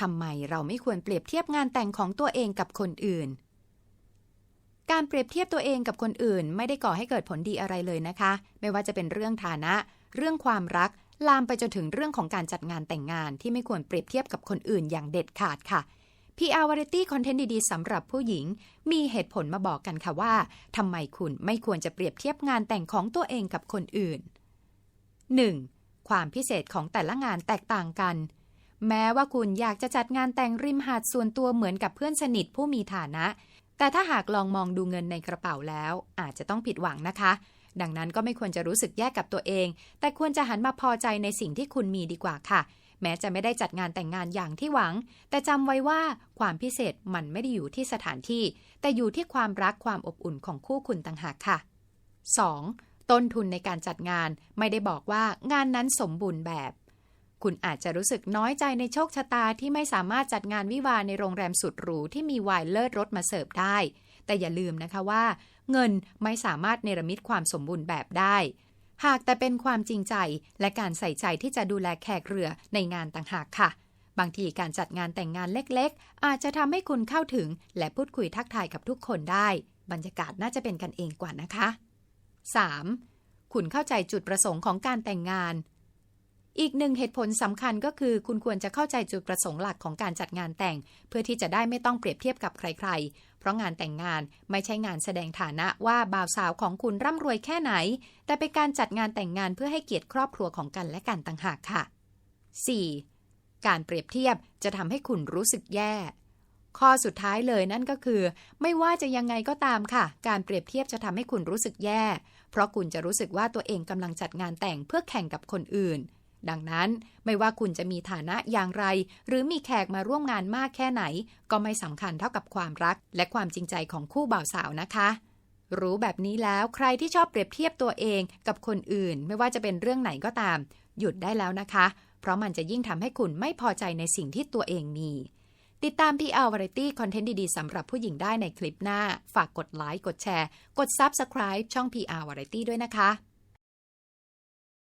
ทำไมเราไม่ควรเปรียบเทียบงานแต่งของตัวเองกับคนอื่น การเปรียบเทียบตัวเองกับคนอื่น ไม่ได้ก่อให้เกิดผลดีอะไรเลยนะคะ ไม่ว่าจะเป็นเรื่องฐานะ เรื่องความรัก ลามไปจนถึงเรื่องของการจัดงานแต่งงานที่ไม่ควรเปรียบเทียบกับคนอื่นอย่างเด็ดขาดค่ะ PR Variety Content ดีๆสำหรับผู้หญิง มีเหตุผลมาบอกกันค่ะว่าทำไมคุณไม่ควรจะเปรียบเทียบงานแต่งของตัวเองกับคนอื่น 1. ความพิเศษของแต่ละงานแตกต่างกัน แม้ว่าคุณอยากจะจัดงานแต่งริมหาดส่วนตัวเหมือนกับเพื่อนสนิทผู้มีฐานะ แต่ถ้าหากลองมองดูเงินในกระเป๋าแล้ว อาจจะต้องผิดหวังนะคะ ดังนั้นก็ไม่ควรจะรู้สึกแย่กับตัวเอง แต่ควรจะหันมาพอใจในสิ่งที่คุณมีดีกว่าค่ะ แม้จะไม่ได้จัดงานแต่งงานอย่างที่หวัง แต่จำไว้ว่าความพิเศษมันไม่ได้อยู่ที่สถานที่ แต่อยู่ที่ความรักความอบอุ่นของคู่คุณต่างหากค่ะ 2. ต้นทุนในการจัดงานไม่ได้บอกว่างานนั้นสมบูรณ์แบบ คุณอาจจะรู้สึกน้อยใจในโชคชะตาที่ไม่สามารถจัดงานวิวาในโรงแรมสุดหรูที่มีไวน์เลิศรสมาเสิร์ฟได้ แต่อย่าลืมนะคะว่า เงินไม่สามารถเนรมิตความสมบูรณ์แบบได้ หากแต่เป็นความจริงใจและการใส่ใจที่จะดูแลแขกเรือในงานต่างหากค่ะ บางทีการจัดงานแต่งงานเล็กๆ อาจจะทำให้คุณเข้าถึง และพูดคุยทักทายกับทุกคนได้ บรรยากาศน่าจะเป็นกันเองกว่านะคะ 3. คุณเข้าใจจุดประสงค์ของการแต่งงาน อีกหนึ่งเหตุผลสำคัญก็คือ คุณควรจะเข้าใจจุดประสงค์หลักของการจัดงานแต่ง เพื่อที่จะได้ไม่ต้องเปรียบเทียบกับใคร ๆ เพราะงานแต่งงานไม่ใช่งานแสดงฐานะว่าบ่าวสาวของคุณร่ำรวยแค่ไหน แต่เป็นการจัดงานแต่งงานเพื่อให้เกียรติครอบครัวของกันและกันต่างหากค่ะ 4. การเปรียบเทียบจะทำให้คุณรู้สึกแย่ข้อสุดท้ายเลยนั่นก็คือ ไม่ว่าจะยังไงก็ตามค่ะ การเปรียบเทียบจะทำให้คุณรู้สึกแย่ เพราะคุณจะรู้สึกว่าตัวเองกำลังจัดงานแต่งเพื่อแข่งกับคนอื่น ดังนั้น ไม่ว่าคุณจะมีฐานะอย่างไร หรือมีแขกมาร่วมงานมากแค่ไหน ก็ไม่สำคัญเท่ากับความรัก และความจริงใจของคู่บ่าวสาวนะคะรู้แบบนี้แล้วใครที่ชอบเปรียบเทียบตัวเองกับคนอื่น ไม่ว่าจะเป็นเรื่องไหนก็ตาม หยุดได้แล้วนะคะ เพราะมันจะยิ่งทำให้คุณไม่พอใจในสิ่งที่ตัวเองมี ติดตาม PR Variety คอนเทนต์ดี ๆ สำหรับผู้หญิงได้ในคลิปหน้า ฝากกดไลค์กดแชร์ กด Subscribe ช่อง PR Variety ด้วยนะคะ